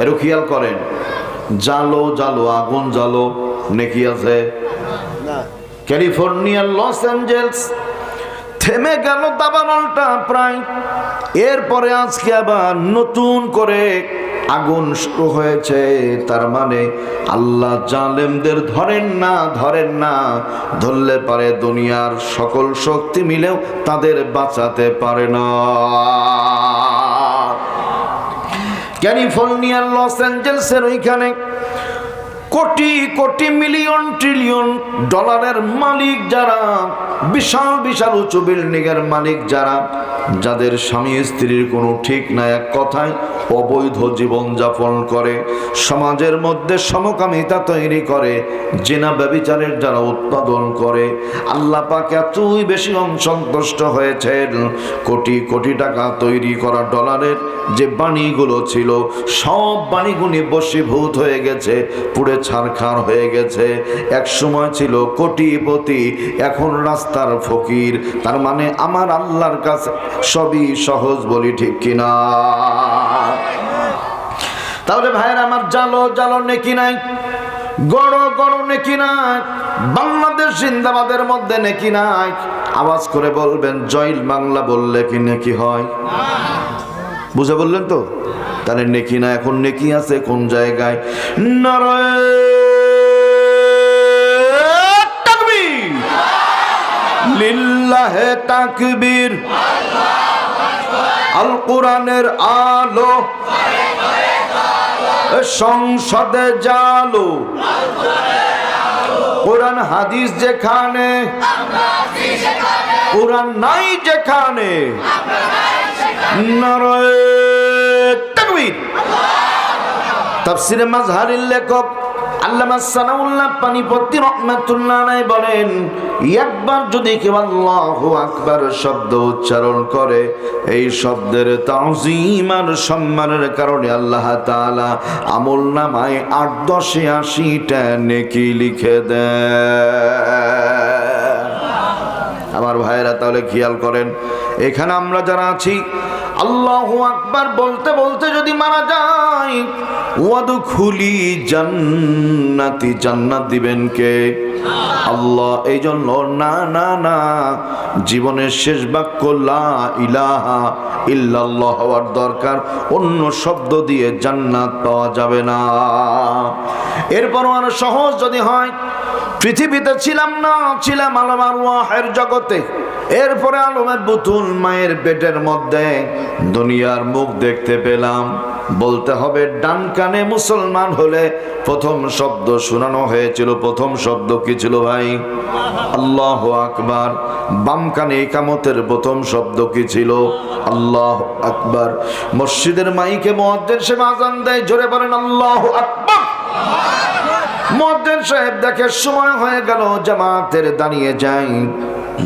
এরও খেয়াল করেন জালো জালো আগুন জালো নেকি আছে? ক্যালিফোর্নিয়ার লস অ্যাঞ্জেলস থেমে গেল দাবানলটা প্রায়। এরপরে আজকে আবার নতুন করে আগুন শুরু হয়েছে। তার মানে আল্লাহ জালেমদের ধরেন না ধরেন না ধরলে পারে দুনিয়ার সকল শক্তি মিলেও তাদের বাঁচাতে পারে না। ক্যালিফোর্নিয়ার লস অ্যাঞ্জেলসের ওইখানে কোটি কোটি মিলিয়ন ট্রিলিয়ন ডলারের মালিক যারা, বিশাল বিশাল উঁচু বিল্ডিং এর মালিক যারা যাদের স্বামী স্ত্রীর কোনো ঠিক না এক কথায় অবৈধ জীবন যাপন করে, সমাজের মধ্যে সমকামিতা তৈরি করে, জেনা ব্যবিচারের যারা উৎপাদন করে। আল্লাহ পাক এতই বেশি অসন্তুষ্ট হয়েছেন। কোটি কোটি টাকা তৈরি করা ডলারের যে বাণীগুলো ছিল, সব বাণীগুলি বশীভূত হয়ে গেছে, পুড়ে ছারখার হয়ে গেছে। এক সময় ছিল কোটিপতি, এখন রাস্তার ফকির। তার মানে আমার আল্লাহর কাছে সবই সহজ বলি ঠিক কিনা? তাহলে ভাইয়ের, আমার জালো জালো নেকি নাই? গড় গড় নেকি নাই? বাংলাদেশ জিন্দাবাদের মধ্যে নেকি নাই? আওয়াজ করে বলবেন জয় বাংলা বললে কি নেকি হয়? বুঝে বললেন তো? তাহলে নেকি না, এখন নেকি আছে কোন জায়গায়? লিল্লাহে তাকবীর। আল কোরআনের আলো। সংসদে জালো। কোরআন হাদিস যেখানে কোরআন নাই যেখানে তাফসিরে মাজহারের লেখক আল্লামা সানাউল্লাহ পানিপতি রহমাতুল্লাহ আলাইহি বলেন, একবার যদি আকবার শব্দ উচ্চারণ করে, এই শব্দের সম্মানের কারণে আল্লাহ তাআলা আট নেকি লিখে আমার ভাইয়েরা তাহলে খেয়াল করেন, এখানে আমরা যারা আছি আল্লাহু আকবার বলতে বলতে যদি মারা যায় খুলি জান্নাতি, জান্নাত দিবেন কে? আল্লাহ এই জন্য না না না, জীবনের শেষ বাক্য লা ইলাহা ইল্লাল্লাহ হওয়ার দরকার। অন্য শব্দ দিয়ে জান্নাত পাওয়া যাবে না। এরপর আরও সহজ যদি হয়, পৃথিবীতে ছিলাম না, ছিলাম আলমার ওয়াহের জগতে। এরপরে আলমের বুতুল মায়ের পেটের মধ্যে। দুনিয়ার মুখ দেখতে পেলাম। বলতে হবে, ডান কানে মুসলমান হলে প্রথম শব্দ শোনানো হয়েছিল, প্রথম শব্দ কি ছিল ভাই? আল্লাহ আকবার। বাম কানে একামতের প্রথম শব্দ কি ছিল? আল্লাহ আকবার। মসজিদের মাইকে মহাদ্দের সে আজান দেয়, জোরে বলেন, আল্লাহ আকবার! মদ্দেন সাহেব দেখে, সময় হয়ে গেল, জামাতের দাঁড়িয়ে যাই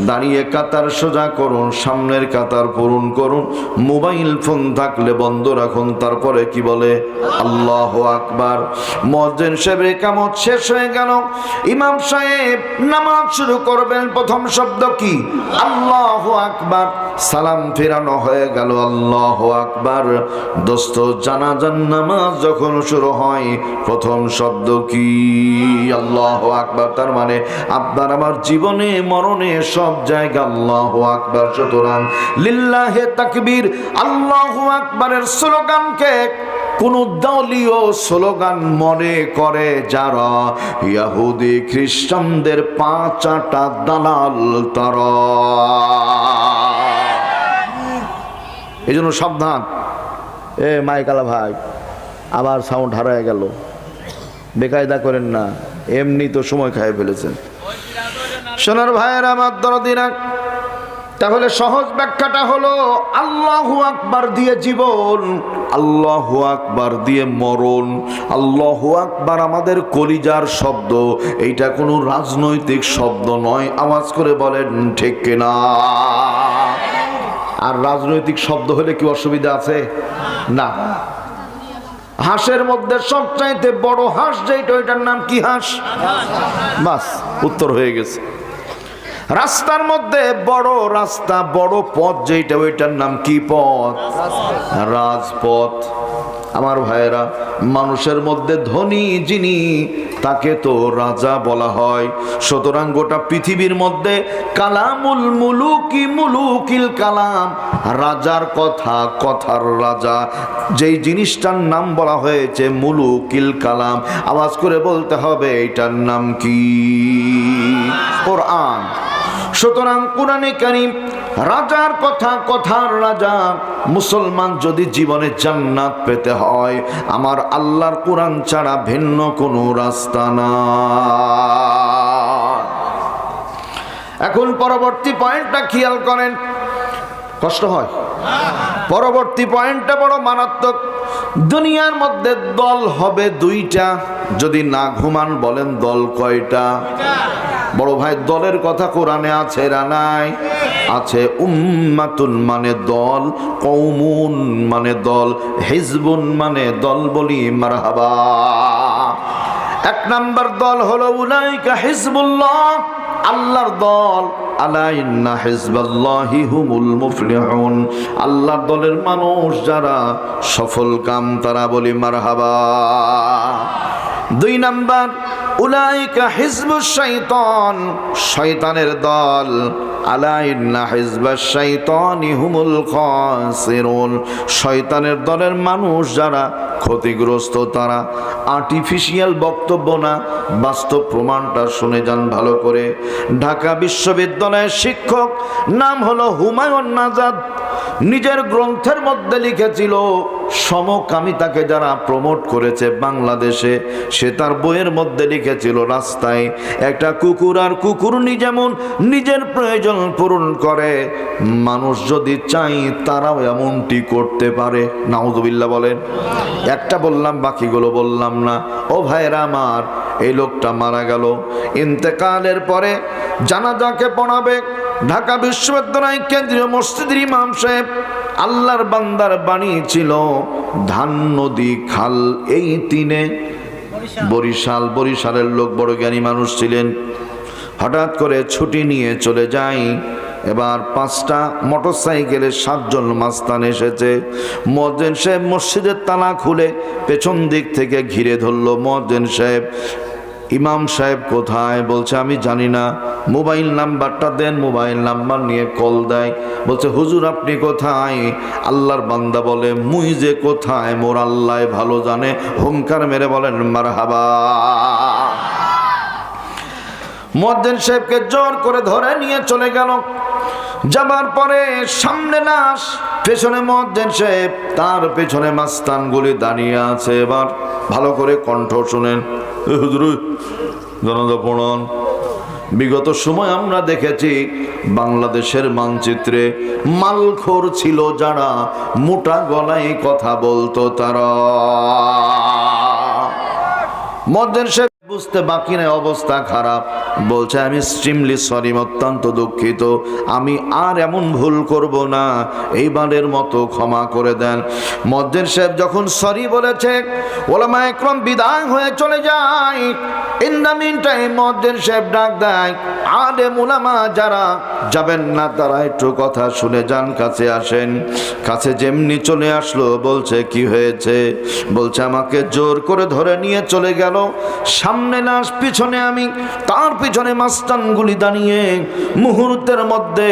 দাঁড়িয়ে কাতার সোজা করুন, সামনের কাতার পূরণ করুন, মোবাইল ফোন থাকলে বন্ধ রাখুন, তারপরে কি বলে? আল্লাহ আকবার। মজ্জেন সাহেবের কামত শেষ হয়ে গেল। ইমাম সাহেব নামাজ শুরু করবেন, প্রথম শব্দ কি? আল্লাহ আকবার। সালাম ফেরানো হয়ে গেল, আল্লাহ আকবার। দোস্ত জানাজান নামাজ যখন শুরু হয়, প্রথম শব্দ কি? আল্লাহ আকবার, তার মানে আপনার আমার জীবনে, মরণে সব জায়গা আল্লাহ আকবার। সুতরাং লিল্লাহে তাকবীর আল্লাহ আকবারের স্লোগানকে কোন দলীয় স্লোগান মনে করে যারা ইয়াহুদি খ্রিস্টানদের পাঁচ আটা দালাল তারা। এই জন্য সাবধান। এ মাইকালা ভাই, আবার সাউন্ড হারায় গেল। বেকায়দা করেন না, এমনি তো সময় খায় ফেলেছেন। সোনার ভাইয়ের, আমার দরদিনা তাহলে সহজ ব্যাখ্যাটা হলো, আল্লাহ আকবার দিয়ে জীবন, আল্লাহ আকবার দিয়ে মরণ, আল্লাহ আকবার আমাদের কলিজার শব্দ, এইটা কোনো রাজনৈতিক শব্দ নয়, আওয়াজ করে বলেন, ঠিক কিনা? আর রাজনৈতিক শব্দ হলে কি অসুবিধা আছে? না। হাঁসের মধ্যে সবচাইতে বড় হাঁস যেটা ওইটার নাম কি হাঁস? বাস, উত্তর হয়ে গেছে। রাস্তার মধ্যে বড় রাস্তা বড় পথ যেটা ওইটার নাম কি পথ? রাজপথ। আমার ভাইয়েরা মানুষের মধ্যে ধনী যিনি তাকে তো রাজা বলা হয়। সুতরাং গোটা পৃথিবীর মধ্যে কালামুল মুলুকি মুলুকিল কালাম রাজার কথা কথার রাজা। যেই জিনিসটার নাম বলা হয়েছে মুলুকিল কালাম আওয়াজ করে বলতে হবে এটার নাম কি? কোরআন। সুতরাং কোরআনে কারিম, রাজার কথা, কথার রাজা, মুসলমান যদি জীবনে জান্নাত পেতে হয়, আমার আল্লাহর কোরআন ছাড়া ভিন্ন কোনো রাস্তা না এখন পরবর্তী পয়েন্টটা খেয়াল করেন। কষ্ট হয়। পরবর্তী পয়েন্টটা বড় মারাত্মক। দুনিয়ার মধ্যে দল হবে দুইটা, যদি না ঘুমান বলেন দল কয়টা? বড় ভাই, দলের কথা কোরআনে আছে না নাই? আছে উম্মাতুন মানে দল কৌমুন মানে দল, হিজবুন মানে দল বলি মারহাবা। এক নাম্বার দল হলো উলাইকা হিজবুল্লাহ, আল্লাহর দল। আল্লাহর দলের মানুষ যারা সফল কাম তারা বলি মারহাবা। দুই নাম্বার উলাইকা হিজবুশ শাইতান, শয়তানের দল। আলা ইন্না হিজবাশ শাইতানি হুমুল খাসিরুন। শয়তানের দলের মানুষ যারা ক্ষতিগ্রস্ত, তারা আর্টিফিশিয়াল বক্তব্য না, বাস্তব প্রমাণটা শুনে যান ভালো করে। ঢাকা বিশ্ববিদ্যালয়ের শিক্ষক নাম হলো হুমায়ুন নাজাদ। নিজের গ্রন্থের মধ্যে লিখেছিল, সমকামিতাকে যারা প্রমোট করেছে বাংলাদেশে, সে তার বইয়ের মধ্যে লিখেছিল রাস্তায়, একটা কুকুর আর কুকুরনি যেমন নিজের প্রয়োজন পূরণ করে, মানুষ যদি চাই তারাও এমনটি করতে পারে। নাউজুবিল্লাহ বলেন, একটা বললাম, বাকিগুলো বললাম না। ও ভাইরা আমার, এই লোকটা মারা গেল। ইন্তেকালের পরে জানাজাকে পড়াবে ঢাকা বিশ্ববিদ্যালয় কেন্দ্রীয় মসজিদের ইমাম সাহেব, আল্লাহর বান্দার বাণী ছিল, ধান, নদী, খাল, এই তিনে বরিশাল, বরিশালের লোক বড় জ্ঞানী মানুষ ছিলেন। হঠাৎ করে ছুটি নিয়ে চলে যাই, এবার পাঁচটা মোটর সাইকেলে সাতজন মাস্তান এসেছে। মজ্জেন সাহেব মসজিদের তালা খুলে পেছন দিক থেকে ঘিরে ধরলো মজ্জেন সাহেব। ইমাম সাহেব কোথায়? বলছে, আমি জানি না। মোবাইল নাম্বারটা দেন, মোবাইল নাম্বার নিয়ে কল দেয়। বলছে, হুজুর, আপনি কোথায়? আল্লাহর বান্দা বলে, মুই যে কোথায়, মোর আল্লাহ ভালো জানে। হুঙ্কার মেরে বলেন মার হাবা মদ্দেন সাহেবকে জোর করে ধরে নিয়ে চলে গেল। যাবার পরে সামনে লাশ পেছনে মদ্দেন সাহেব, তার পেছনে মাস্তানগুলি দাঁড়িয়ে আছে। এবার ভালো করে কণ্ঠ শুনেন। বিগত সময় আমরা দেখেছি বাংলাদেশের মানচিত্রে মালখোর ছিল যারা, মোটা গলায় কথা বলতো তারা। মদের বুঝতে বাকি নেই, অবস্থা খারাপ। বলছে, আমি স্ট্রিমলি সরি অত্যন্ত দুঃখিত। আমি আর এমন ভুল করব না। এইবারের মতো ক্ষমা করে দেন। মদ্দের সাহেব যখন সরি বলেছে, ওলামা একরম বিদায় হয়ে চলে যায়। ইন দ্য মিন টাইম মদ্দের সাহেব ডাক দেয় আরে মুলামা যারা যাবেন না, তারা একটু কথা শুনে যান, কাছে আসেন। কাছে যেমনি চলে আসলো, বলছে, কি হয়েছে? বলছে, আমাকে জোর করে ধরে নিয়ে চলে গেল। সামনে লাশ পিছনে আমি, তার পিছনে মাস্তানগুলি দাঁড়িয়ে মুহূর্তের মধ্যে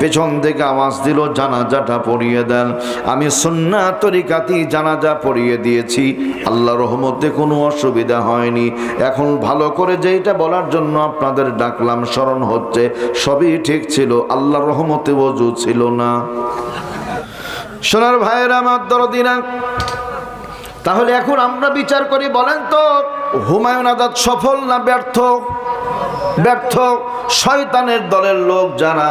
পেছন থেকে আওয়াজ দিল, জানাজাটা পড়িয়ে দেন। আমি সন্না তরিকাতি জানাজা পড়িয়ে দিয়েছি। আল্লাহ রহমতে কোনো অসুবিধা হয়নি। এখন ভালো করে যেইটা বলার জন্য আপনাদের ডাকলাম, স্মরণ হচ্ছে, সবই ঠিক ছিল, আল্লাহ রহমতে অজু ছিল না। সোনার ভাইয়ের, আমার দরদিনা তাহলে এখন আমরা বিচার করি, বলেন তো, হুমায়ুন আজাদ সফল না ব্যর্থ? ব্যর্থ। শয়তানের দলের লোক যারা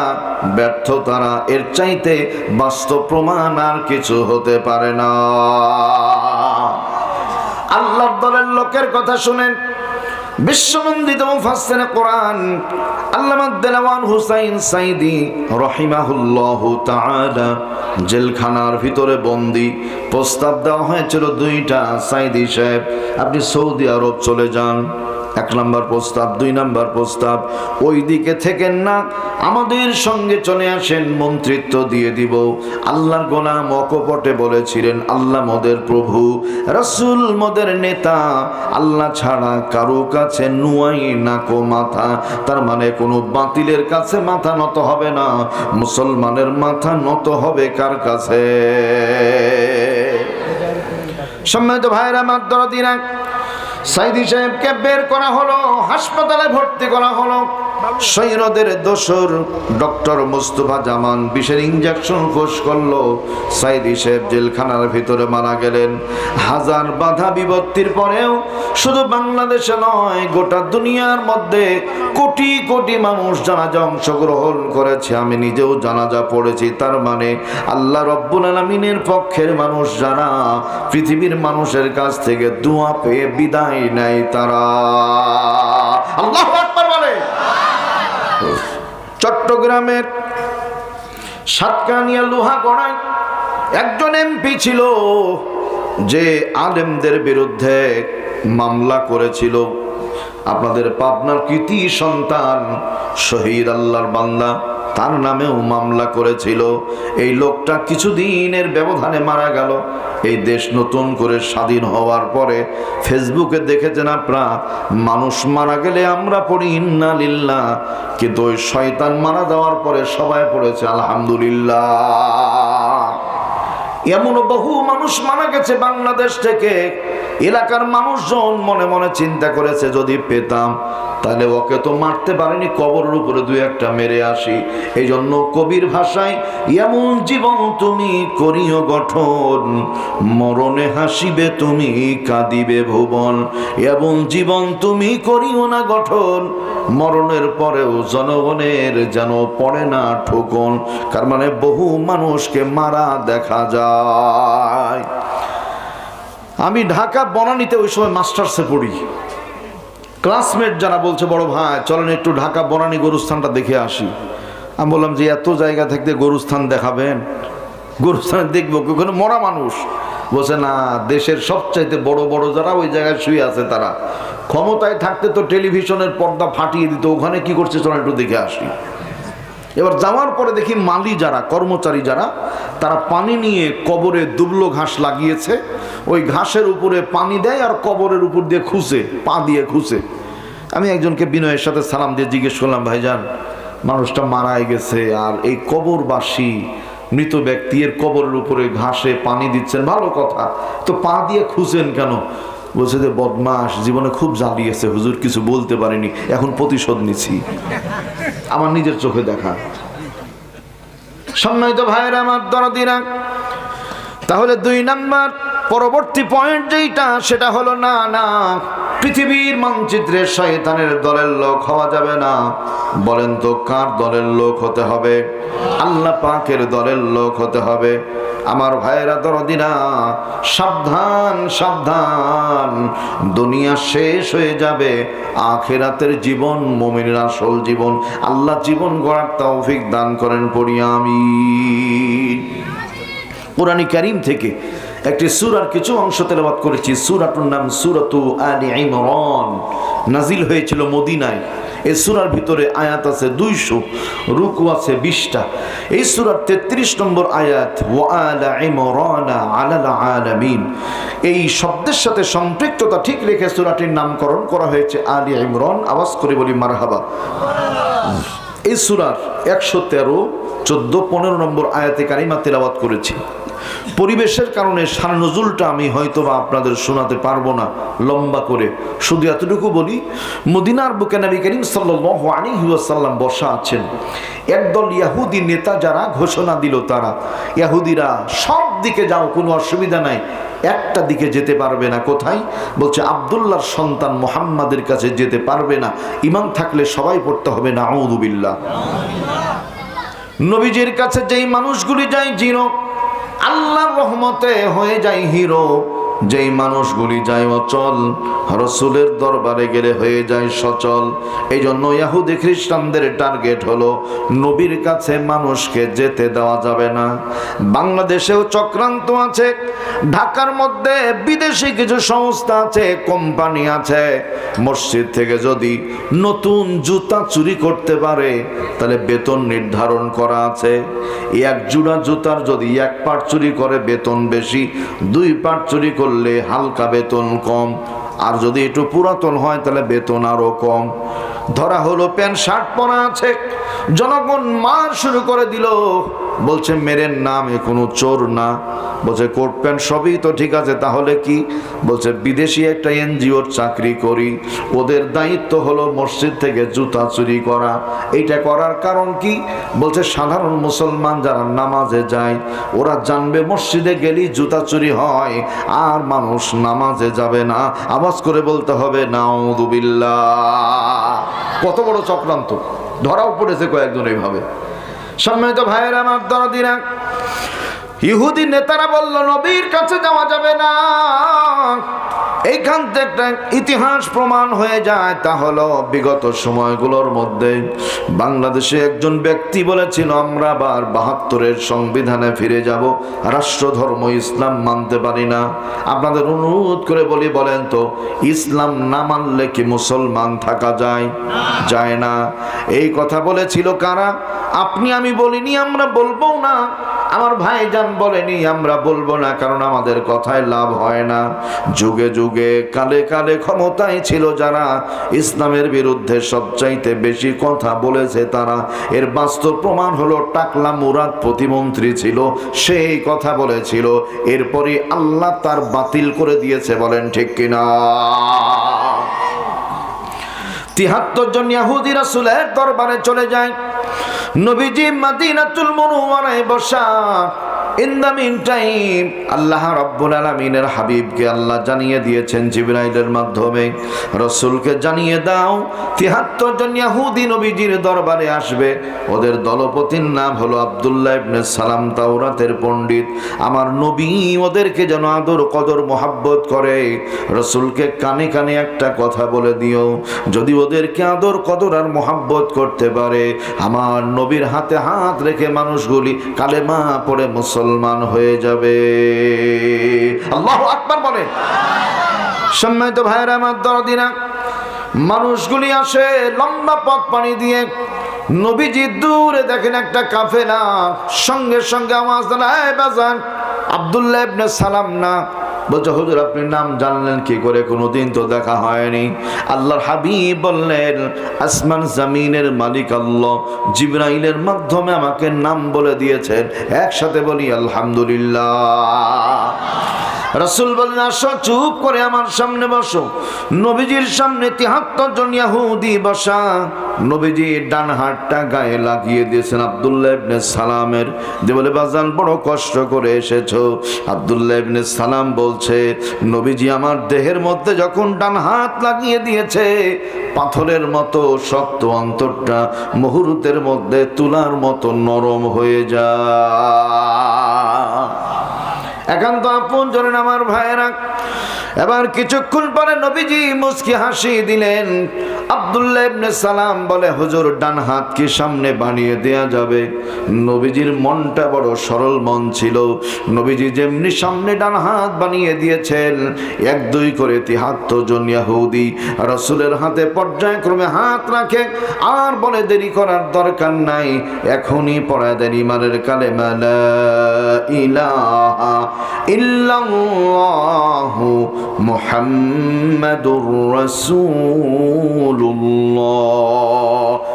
ব্যর্থ, তারা এর চাইতে বাস্তব প্রমাণ আর কিছু হতে পারে না। আল্লাহর দলের লোকের কথা শুনেন। বিশ্বনন্দিত মুফাসসির কোরআন আল্লামা দেলাওয়ান হুসাইন সাইদি রহিমাহুল্লাহ তাআলা জেলখানার ভিতরে বন্দি প্রস্তাব দেওয়া হয়েছিল দুইটা সাইদি সাহেব। আপনি সৌদি আরব চলে যান। এক নম্বর প্রস্তাব, দুই নম্বর প্রস্তাব, ওই দিকে থেকেন না, আমাদের সঙ্গে চলে আসেন, মন্ত্রিত্ব দিয়ে দিব। আল্লাহর গোলাম অকপটে বলেছিলেন, আল্লাহ মদের প্রভু, রসুল মদের নেতা, আল্লাহ ছাড়া কারও কাছে নুয়াই নাকো মাথা, তার মানে কোনো বাতিলের কাছে মাথা নত হবে না, মুসলমানের মাথা নত হবে কার কাছে? সম্মানিত ভাইরা মাদ্দরা দিনা সাইদি সাহেবকে বের করা হলো হাসপাতালে ভর্তি করা হলো। সৈরদের দোসর ডক্টর মুস্তফা জামান বিষের ইঞ্জেকশন ফোস করল। সাইদি সাহেব জেলখানার ভিতরে মারা গেলেন। হাজার বাধা বিপত্তির পরেও শুধু বাংলাদেশে নয়, গোটা দুনিয়ার মধ্যে কোটি কোটি মানুষ জানাজা অংশগ্রহণ করেছে। আমি নিজেও জানাজা পড়েছি, তার মানে আল্লাহ রব্বুল আলমিনের পক্ষের মানুষ যারা পৃথিবীর মানুষের কাছ থেকে দোয়া পেয়ে বিদায় নেয় তারা। আল্লাহ চট্টগ্রামের সাতকানিয়া লোহা গড়ায় একজন এমপি ছিল যে আলেমদের বিরুদ্ধে মামলা করেছিল। আপনাদের পাবনার কৃতি সন্তান শহীদ আল্লাহর বান্দা। তার নামেও মামলা করেছিল। এই লোকটা কিছুদিনের ব্যবধানে মারা গেল। এই দেশ নতুন করে স্বাধীন হওয়ার পরে ফেসবুকে দেখেছেন আপনারা, মানুষ মারা গেলে আমরা পড়ি, ইন্না লিল্লাহ। কিন্তু ওই শয়তান মারা দেওয়ার পরে সবাই পড়েছে, আলহামদুলিল্লাহ। এমনও বহু মানুষ মারা গেছে বাংলাদেশ থেকে। এলাকার মানুষজন মনে মনে চিন্তা করেছে, যদি পেতাম, তাহলে ওকে তো মারতে পারেনি, কবরের উপরে দুই একটা মেরে আসি। এই জন্য কবির ভাষায়, এমন জীবন তুমি করিও গঠন, মরণে হাসিবে তুমি, কাঁদিবে ভুবন। এমন জীবন তুমি করিও না গঠন, মরণের পরেও জনগণের যেন পড়ে না ঠোকন। কার মানে বহু মানুষকে মারা দেখা যায়। আমি ঢাকা বনানীতে ওই সময় মাস্টার্সে পড়ি। ক্লাসমেট যারা বলছে, বড় ভাই, চলেন একটু ঢাকা বনানী গরুস্থানটা দেখে আসি। আমি বললাম, যে এত জায়গা থাকতে গরুস্থান দেখাবেন? গরুস্থানে দেখব? ওখানে মরা মানুষ? বলছে, না, দেশের সবচাইতে বড় বড় যারা ওই জায়গায় শুয়ে আছে তারা। ক্ষমতায় থাকতে তো টেলিভিশনের পর্দা ফাটিয়ে দিত, ওখানে কি করছে চলেন একটু দেখে আসি। এবার যাওয়ার পরে দেখি মালি যারা, কর্মচারী যারা, তারা পানি নিয়ে কবরে দুবলো ঘাস লাগিয়েছে। ওই ঘাসের উপরে পানি দেয় আর কবরের উপর দিয়ে খুঁজে, পা দিয়ে খুঁজে। আমি একজনকে বিনয়ের সাথে সালাম দিয়ে জিজ্ঞেস করলাম, ভাইজান, মানুষটা মারাই গেছে আর এই কবরবাসী মৃত ব্যক্তি, এর কবরের উপরে ঘাসে পানি দিচ্ছেন, ভালো কথা। তো পা দিয়ে খুঁজেন কেন? বলছে যে বদমাস জীবনে খুব জ্বালিয়েছে হুজুর কিছু বলতে পারেনি, এখন প্রতিশোধ নিছি আমার নিজের চোখে দেখা। সম্মানিত ভাইয়ের, আমার দরদিরা, তাহলে দুই নাম্বার পরবর্তী পয়েন্ট যেইটা, সেটা হলো না না, পৃথিবীর মানচিত্রে শয়তানের দলের লোক হওয়া যাবে না। বলেন তো, কার দলের লোক হতে হবে? আল্লাহ পাকের দলের লোক হতে হবে। আমার ভাইয়েরা দরদিনা সাবধান সাবধান। দুনিয়া শেষ হয়ে যাবে। আখেরাতের জীবন, মোমিনের আসল জীবন। আল্লাহ জীবন গড়ার তৌফিক দান করেন, পড়ি আমি কোরআনী কারিম থেকে একটি সুরার কিছু অংশ তেলাবাদ করেছি। সুরাটুর নাম সুরাতু আলী ইমরান। নাজিল হয়েছিল মদিনায়। এই সুরার ভিতরে আয়াত আছে দুইশো, রুকু আছে বিশটা। এই সুরার তেত্রিশ নম্বর আয়াত আলামিন। এই শব্দের সাথে সম্পৃক্ততা ঠিক রেখে সুরাটির নামকরণ করা হয়েছে আলী ইমরান। আওয়াজ করে বলি, মারহাবা। এই সুরার একশো তেরো, চোদ্দ, পনেরো নম্বর আয়াতে কারিমা তেলাওয়াত করেছি। পরিবেশের কারণে সার নজুলটা আমি হয়তো বা আপনাদের শোনাতে পারব না, লম্বা করে। শুধু এতটুকু বলি, মদিনার বুকে নবী করিম ওয়াসাল্লাম বসা আছেন। একদল ইয়াহুদি নেতা যারা ঘোষণা দিল তারা, ইয়াহুদিরা সব দিকে যাও, কোনো অসুবিধা নাই। একটা দিকে যেতে পারবে না। কোথায়? বলছে, আবদুল্লার সন্তান মোহাম্মাদের কাছে যেতে পারবে না। ইমান থাকলে সবাই পড়তে হবে না আউদুবিল্লা নবীজির কাছে যেই মানুষগুলি যায়, জিরো। আল্লাহর রহমতে হয়ে যায় হিরো। যেই মানুষগুলি যায় অচল, রসুলের দরবারে গেলে হয়ে যায় সচল। এই জন্য ইয়াহুদি খ্রিস্টানদের টার্গেট হলো, নবীর কাছে মানুষকে যেতে দেওয়া যাবে না। বাংলাদেশেও চক্রান্ত আছে, ঢাকার মধ্যে বিদেশি কিছু সংস্থা আছে, কোম্পানি আছে। মসজিদ থেকে যদি নতুন জুতা চুরি করতে পারে, তাহলে বেতন নির্ধারণ করা আছে। এক জোড়া জুতার যদি এক পাট চুরি করে, বেতন বেশি, দুই পাট চুরি করলে হালকা বেতন কম। আর যদি একটু পুরাতন হয়, তাহলে বেতন আরও কম। ধরা হলো প্যান্ট, শার্ট, পরা আছে। জনগণ মার শুরু করে দিল। বলছে মেরের নাম কোনো চোর না। বলছে কোট প্যান্ট সবই তো ঠিক আছে, তাহলে কি? বলছে, বিদেশি একটা এনজিওর চাকরি করি। ওদের দায়িত্ব হলো মসজিদ থেকে জুতা চুরি করা। এইটা করার কারণ কি? বলছে, সাধারণ মুসলমান যারা নামাজে যায়, ওরা জানবে মসজিদে গেলেই জুতা চুরি হয়, আর মানুষ নামাজে যাবে না। আওয়াজ করে বলতে হবে নাউদুবিল্লাহ কত বড় চক্রান্ত। ধরাও পড়েছে কয়েকজন এইভাবে। সম্মানিত ভাইয়ের আমার দরদিরা ইহুদি নেতারা বলল নবীর কাছে যাওয়া যাবে না। এইখান থেকে ইতিহাস প্রমাণ হয়ে যায় তা হলো বিগত সময়গুলোর মধ্যে বাংলাদেশে একজন ব্যক্তি বলেছিল, আমরা আবার বাহাত্তরের সংবিধানে ফিরে যাব। রাষ্ট্র ধর্ম ইসলাম মানতে পারি না। আপনাদের অনুরোধ করে বলি, বলেন তো, ইসলাম না মানলে কি মুসলমান থাকা যায়? যায় না। এই কথা বলেছিল কারা? আপনি আমি বলিনি, আমরা বলব না। আমার ভাইজান বলেনি, আমরা বলব না, কারণ আমাদের কথায় লাভ হয় না। যুগে যুগে কালে কালে ক্ষমতায় ছিল যারা। ইসলামের বিরুদ্ধে সবচাইতে বেশি কথা বলেছে তারা। এর বাস্তব প্রমাণ হলো, টাকলা মুরাদ প্রতিমন্ত্রী ছিল, সেই কথা বলেছিল। এরপরে আল্লাহ তার বাতিল করে দিয়েছে, বলেন ঠিক কিনা? তিহাত্তর জন ইয়াহুদি রাসূলের দরবারে চলে যায়। নবীজি মাদিনাতুল মুনওয়ারায় বসা। ইন দ্য মিন টাইম আল্লাহ রাব্বুল আলামিনের হাবিবকে আল্লাহ জানিয়ে দিয়েছেন জিবরাইলের মাধ্যমে রসুলকে জানিয়ে দাও তিহাত্তর জন ইয়াহুদি নবীজির দরবারে আসবে ওদের দলপতির নাম হলো আব্দুল্লাহ ইবনে সালাম তাওরাতের পণ্ডিত আমার নবী ওদেরকে যেন আদর কদর মোহাব্বত করে রসুলকে কানে কানে একটা কথা বলে দিও যদি ওদেরকে আদর কদর আর মোহাব্বত করতে পারে আমার নবীর হাতে হাত রেখে মানুষগুলি কালেমা পড়ে মুসলমান হয়ে যাবে। আল্লাহ আকবার বলে সম্মানিত ভাইয়েরা, আমার দরদিনা মানুষগুলি আসে লম্বা পথ পানি দিয়ে। নবীজি দূরে দেখেন একটা কাফেলা, সঙ্গে সঙ্গে আওয়াজ দেন আব্দুল্লাহ ইবনে সালাম না। বলছে, হুজুর, আপনি নাম জানলেন কি করে? কোনো দিন তো দেখা হয়নি। আল্লাহর হাবিব বললেন, আসমান জামিনের মালিক আল্লাহ, জিব্রাইলের মাধ্যমে আমাকে নাম বলে দিয়েছেন। একসাথে বলি, আলহামদুলিল্লাহ। রাসূল বললেন আসো, চুপ করে আমার সামনে বসো। নবীজির সামনে তিহাত্তর জন ইয়াহুদি বসা। নবীজি ডান হাতটা গায়ে লাগিয়ে দিয়েছেন আব্দুল্লাহ ইবনে সালামের। যে বলে, বাজান, বড় কষ্ট করে এসেছ। আব্দুল্লাহ ইবনে সালাম বলছে, নবীজি আমার দেহের মধ্যে যখন ডান হাত লাগিয়ে দিয়েছে, পাথরের মতো শক্ত অন্তরটা মুহূর্তের মধ্যে তুলার মতো নরম হয়ে যায়। একান্ত আপন জনেন আমার ভাইয়েরা। এবার কিছুক্ষণ পরে নবীজি মুস্কি হাসি দিলেন। আব্দুল্লাহ ইবনে সালাম বলে, হুজুর, ডান হাত কি সামনে বানিয়ে দেয়া যাবে? নবীজির মনটা বড় সরল মন ছিল। নবীজি যেমনি সামনে ডান হাত বানিয়ে দিয়েছেন, এক দুই করে তিহাত্তর জন ইয়াহুদি রসুলের হাতে পর্যায়ক্রমে হাত রাখে। আর বলে, দেরি করার দরকার নাই, এখনই পড়ায় দেন ইমানের কালেমা ইলাহা ইল্লাল্লাহু মুহাম্মাদুর রাসূলুল্লাহ।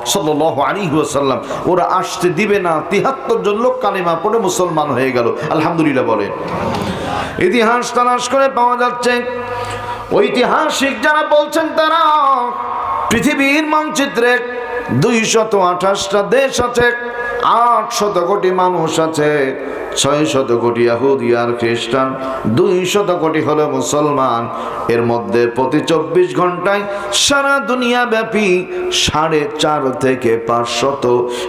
সাল্লাল্লাহু আলাইহি ওয়াসাল্লাম। ওরা আসতে দিবে না। 73 জন লোক কালেমা পড়ে মুসলমান হয়ে গেল। আলহামদুলিল্লাহ বলে ইতিহাস তালাশ করে পাওয়া যাচ্ছে, ঐতিহাসিক যারা বলছেন তারা পৃথিবীর মানচিত্রে দুই শত আঠাশটা দেশ আছে আট শত কোটি মানুষ আছে ছয় শত কোটি আহুদি আর খ্রিস্টান দুই শত কোটি হলো মুসলমান। এর মধ্যে প্রতি চব্বিশ ঘন্টায় সারা দুনিয়া ব্যাপী সাড়ে চার থেকে পাঁচ শত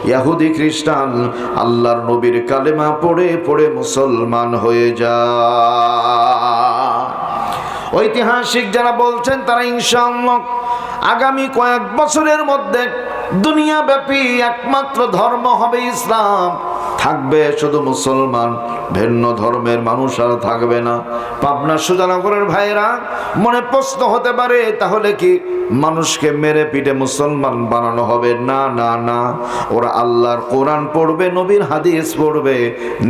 ইয়াহুদি খ্রিস্টান আল্লাহর নবীর কালেমা পড়ে পড়ে মুসলমান হয়ে যায়। ঐতিহাসিক যারা বলছেন তারা ইনশাআল্লাহ আগামী কয়েক বছরের মধ্যে দুনিয়াব্যাপী একমাত্র ধর্ম হবে ইসলাম। থাকবে শুধু মুসলমান। ভিন্ন ধর্মের মানুষ আর থাকবে না। পাবনা সুজানগরের ভাইরা মনে প্রশ্ন হতে পারে, তাহলে কি মানুষকে মেরে পিটে মুসলমান বানানো হবে? না না না। ওরা আল্লাহর কোরআন পড়বে, নবীর হাদিস পড়বে।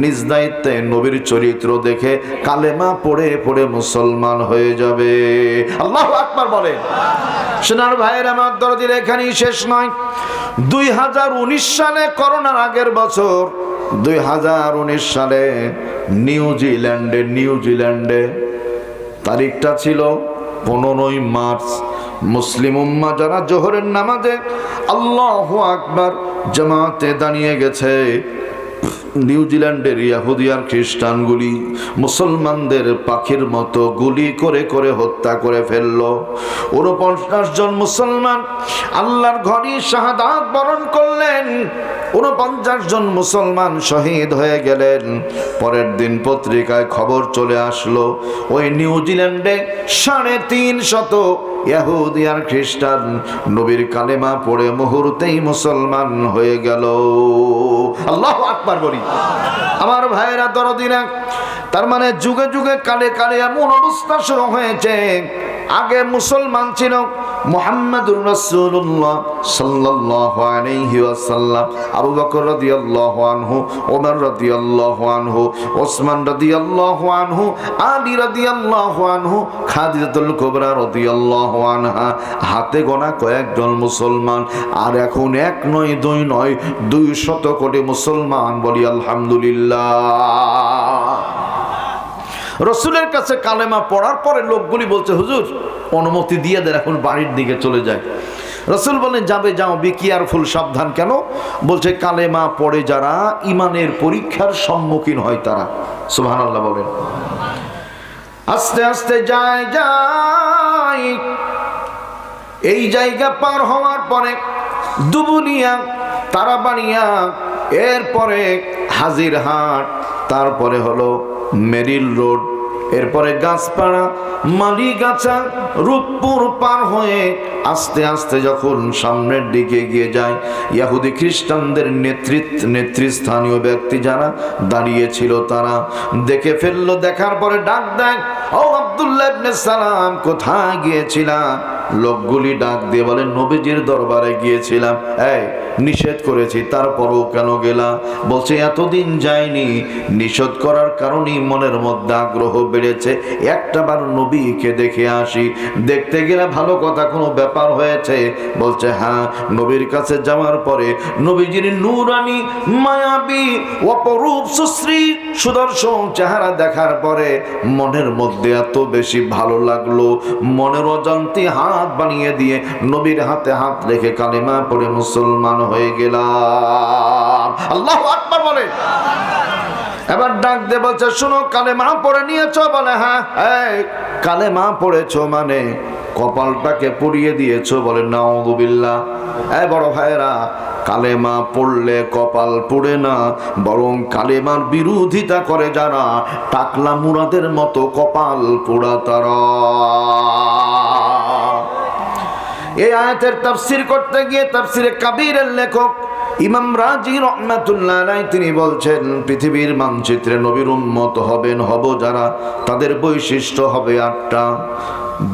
নিজ দায়িত্বে নবীর চরিত্র দেখে কালেমা পড়ে পড়ে মুসলমান হয়ে যাবে। আল্লাহ আকবার বলে সোনার ভাইয়ের আমার দরদির এখানেই শেষ নয়। দুই সালে করোনার আগের বছর দুই হাজার উনিশ সালে নিউজিল্যান্ডে নিউজিল্যান্ডে তারিখটা ছিল পনেরোই মার্চ। মুসলিম উম্মা যারা জোহরের নামাজে আল্লাহ আকবার জামাতে দাঁড়িয়ে গেছে নিউজিল্যান্ডের ইয়াহুদিয়ার খ্রিস্টানগুলি মুসলমানদের পাখির মতো গুলি করে করে হত্যা করে ফেলল। উনপঞ্চাশ জন মুসলমান আল্লাহর ঘরই শাহাদাত বরণ করলেন। উনপঞ্চাশ জন মুসলমান শহীদ হয়ে গেলেন। পরের দিন পত্রিকায় খবর চলে আসলো, ওই নিউজিল্যান্ডে সাড়ে তিন শত ইয়াহুদিয়ার খ্রিস্টান, নবীর কালেমা পড়ে মুহূর্তেই মুসলমান হয়ে গেল। আল্লাহ আকবার বলি। আমার ভাইয়েরা দরদিনা তার মানে যুগে যুগে কালে কালে এমন অবস্থা শুরু হয়েছে। আগে মুসলমান ছিল মোহাম্মদুর রাসূলুল্লাহ সাল্লাল্লাহু আলাইহি ওয়াসাল্লাম, আবু বকর রাদিয়াল্লাহু আনহু, ওমর রাদিয়াল্লাহু আনহু, ওসমান রাদিয়াল্লাহু আনহু, আলী রাদিয়াল্লাহু আনহু, খাদিজাতুল কুবরা রাদিয়াল্লাহু আনহা, হাতে গোনা কয়েকজন মুসলমান, আর এখন এক নয়, দুই নয়, দুই শত কোটি মুসলমান বলি আলহামদুলিল্লাহ। রসুলের কাছে কালেমা পড়ার পরে লোকগুলি বলছে, হুজুর অনুমতি দিয়ে দেন, এখন বাড়ির দিকে চলে যায়। রসুল বলেন যাবে, যাও, বি কেয়ারফুল সাবধান কেন? বলছে, কালেমা পড়ে যারা ইমানের পরীক্ষার সম্মুখীন হয় তারা। সুবহান আল্লাহ বলেন। আস্তে আস্তে যায় যায়। এই জায়গা পার হওয়ার পরে দুবুনিয়া তারাবানিয়া এরপরে হাজিরহাট তারপরে হলো মেরিল রোড। এরপরে গাছপাড়া মালিগাছা রূপপুর পার হয়ে আস্তে আস্তে যখন সামনের দিকে এগিয়ে যায়, ইয়াহুদি খ্রিস্টানদের নেতৃত্ব, নেতৃস্থানীয় ব্যক্তি যারা দাঁড়িয়েছিল তারা দেখে ফেলল। দেখার পরে ডাক দেয় ও আবদুল্লাহ সালাম, কোথায় গিয়েছিলাম লোকগুলি ডাক দিয়ে বলে, নবীজির দরবারে গিয়েছিলাম। এই, নিষেধ করেছি, তারপরও কেন গেলা? বলছে, এতদিন যায়নি নিষেধ করার কারণেই মনের মধ্যে আগ্রহ বেড়েছে। একটাবার নবীকে দেখে আসি। দেখতে গেলে ভালো কথা, কোনো ব্যাপার হয়েছে? বলছে হ্যাঁ নবীর কাছে যাওয়ার পরে নবীজির নুরানি, মায়াবী, অপরূপ, সুশ্রী, সুদর্শন চেহারা দেখার পরে মনের মধ্যে এত বেশি ভালো লাগল। মনের অজান্তি হাত বানিয়ে দিয়ে নবীর হাতে হাত রেখে কালিমা পড়ে মুসলমান হয়ে গেলাম। আল্লাহ আকবার বলে। এবার ডাক দে বলছে, শুনো কালে মা পড়ে নিয়েছ? বলে হ্যাঁ। কালে মা পড়েছ মানে কপালটাকে পুড়িয়ে দিয়েছ? বলে নাউদুবিল্লাহ এই বড় ভাইরা কালেমা পড়লে কপাল পুড়ে না, বরং কালেমার বিরোধিতা করে যারা, টাকলা মুরাদের মতো কপাল পোড়া তারা। এই আয়াতের তাফসির করতে গিয়ে তাফসিরে কাবিরের লেখক ইমাম রাজি রহমাতুল্লাহ আলাই তিনি বলছেন, পৃথিবীর মানচিত্রে নবীর উন্মত হবেন, হব যারা, তাদের বৈশিষ্ট্য হবে আটটা।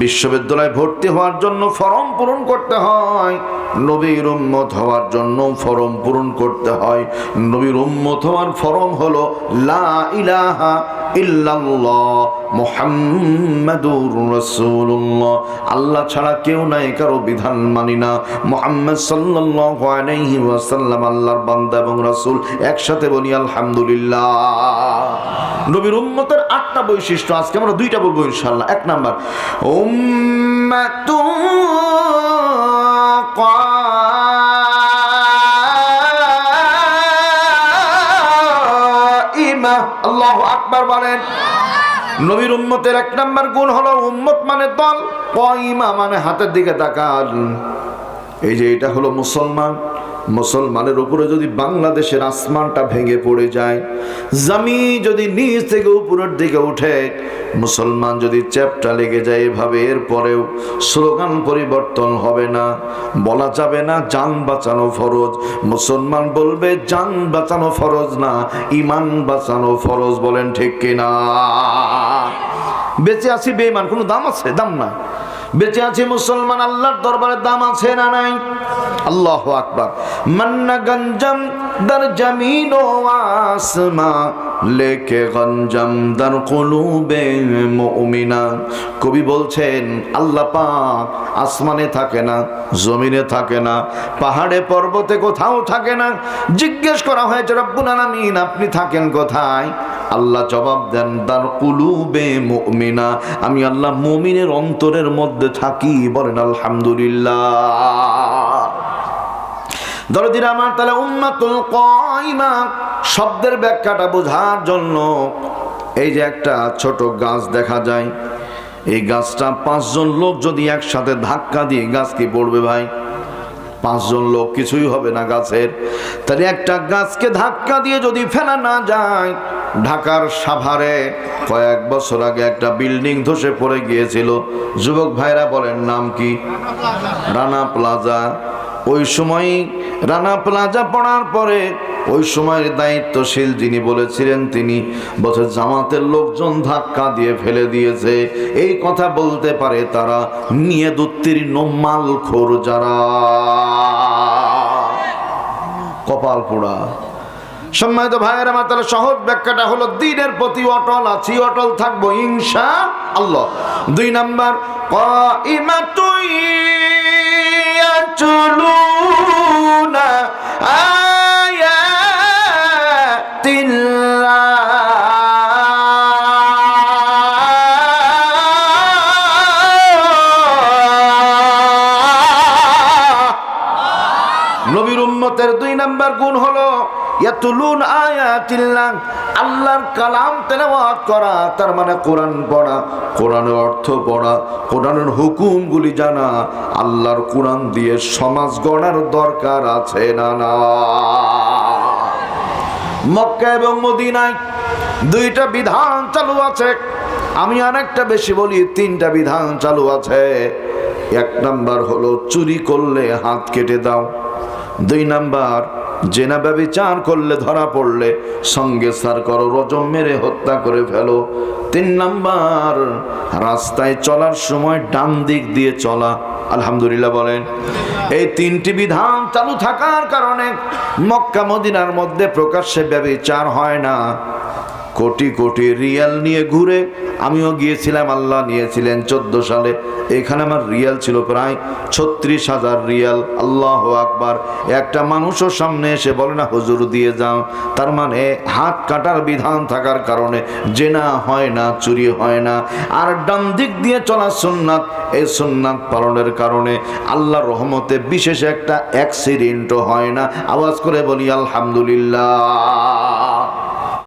বিশ্ববিদ্যালয়ে ভর্তি হওয়ার জন্য ফর্ম পূরণ করতে হয়, নবীর উম্মত হওয়ার জন্য ফর্ম পূরণ করতে হয়। নবীর উম্মত হওয়ার ফর্ম হলো লা ইলাহা ইল্লাল্লাহ মুহাম্মাদুর রাসূলুল্লাহ। আল্লাহ ছাড়া কেউ নাই, কারও বিধান মানি না। মুহাম্মদ সাল্লাল্লাহু আলাইহি ওয়াসাল্লাম, আল্লাহর বান্দা এবং রাসূল একসাথে বলি, আলহামদুলিল্লাহ। নবীর উম্মতের আটটা বৈশিষ্ট্য, আজকে আমরা দুইটা বলব ইনশাআল্লাহ। এক নাম্বার উম্মাতু আল্লাহু আকবার বলেন। নবীর উম্মতের এক নম্বর গুণ হলো উম্মত মানে দল কইমা মানে হাতের দিকে তাকাল। এই যে এটা হলো মুসলমান মুসলমানের উপরে যদি বাংলাদেশের আসমানটা ভেঙে পড়ে যায় জামি যদি নিচ থেকে উপরের দিকে উঠে, মুসলমান যদি চ্যাপটা লেগে যায় এভাবে, এরপরেও স্লোগান পরিবর্তন হবে না। বলা যাবে না যান বাঁচানো ফরজ। মুসলমান বলবে যান বাঁচানো ফরজ না, ইমান বাঁচানো ফরজ বলেন ঠিক কিনা? বেঁচে আছি বেমান কোনো দাম আছে? দাম না বেঁচে আছে মুসলমান, আল্লাহর দরবারে দাম আছে না নাই? আল্লাহ আকবার। মান্না গঞ্জম দর জমিন ও আসমা লেকে গঞ্জম দর কুলুবে মুমিনা। কবি বলছেন, আল্লাহ পাক আসমানে থাকে না, জমিনে থাকে না, পাহাড়ে পর্বতে কোথাও থাকে না। জিজ্ঞেস করা হয়েছে, রব্বুল আলামিন, আপনি থাকেন কোথায়? আল্লাহ জবাব দেন, দার কুলুবে মুমিনা। আমি আল্লাহ মুমিনের অন্তরের মধ্যে থাকি, বলেন আলহামদুলিল্লাহ। দরদির আমার, তাহলে উম্মাতুল কয়মা শব্দের ব্যাখ্যাটা বোঝার জন্য এই যে একটা ছোট গাছ দেখা যায়, এই গাছটা পাঁচজন লোক যদি একসাথে ধাক্কা দিয়ে গাছ কি পড়বে ভাই? পাঁচজন লোক কিছুই হবে না গাছের। তাহলে একটা গাছকে ধাক্কা দিয়ে যদি ফেলা না যায়, ঢাকার সাভারে কয়েক বছর আগে একটা বিল্ডিং ধসে পড়ে গিয়েছিল। যুবক ভাইরা বলেন, নাম কি? রানা প্লাজা। ওই সময় রানা প্লাজা পড়ার পরে ওই সময়ের দায়িত্বশীল যিনি বলেছিলেন তিনি বছর জামাতের লোকজন ধাক্কা দিয়ে ফেলে দিয়েছে। এই কথা বলতে পারে তারা নিয়ে দুত্তির নোম্মাল খোর যারা। কপাল পোড়া। সম্মানিত ভাইয়েরা, আমার তাহলে সহজ ব্যাখ্যাটা হলো দিনের প্রতি অটল, আছি অটল, থাকব হিংসা আল্লাহ। দুই নাম্বার ক ইমাতুই يتلون آيات الله নবীর উম্মতের দুই নাম্বার গুণ হলো ইয়াতুলুন আয়াতিল্লাহ আল্লাহর কালাম তেলাওয়াত করা, তার মানে কোরআন পড়া, কোরআনের অর্থ পড়া, কোরআনের হুকুমগুলি জানা, আল্লাহর কোরআন দিয়ে সমাজ গড়ার দরকার আছে না না? মক্কা এবং মদিনায় দুইটা বিধান চালু আছে। আমি অনেকটা বেশি বলি, তিনটা বিধান চালু আছে। এক নাম্বার হলো, চুরি করলে হাত কেটে দাও। দুই নাম্বার জেনা ব্যবচার করলে, ধরা পড়লে, সঙ্গে সার করো, রজম মেরে হত্যা করে ফেলো। তিন নাম্বার, রাস্তায় চলার সময় ডান দিক দিয়ে চলা। আলহামদুলিল্লাহ বলেন, এই তিনটি বিধান চালু থাকার কারণে মক্কা মদিনার মধ্যে প্রকাশ্যে ব্যবচার হয় না। কোটি কোটি রিয়াল নিয়ে ঘুরে আমিও গিয়েছিলাম, আল্লাহ নিয়েছিলেন চোদ্দ সালে। এখানে আমার রিয়াল ছিল প্রায় ছত্রিশ হাজার রিয়াল, আল্লাহ আকবার। একটা মানুষও সামনে এসে বলে, না, হুজুর, দিয়ে যাও। তার মানে হাত কাটার বিধান থাকার কারণে জেনা হয় না, চুরি হয় না। আর ডান দিক দিয়ে চলা সুন্নাত, এই সুন্নাত পালনের কারণে আল্লাহ রহমতে বিশেষ একটা অ্যাক্সিডেন্টও হয় না। আওয়াজ করে বলি, আলহামদুলিল্লাহ।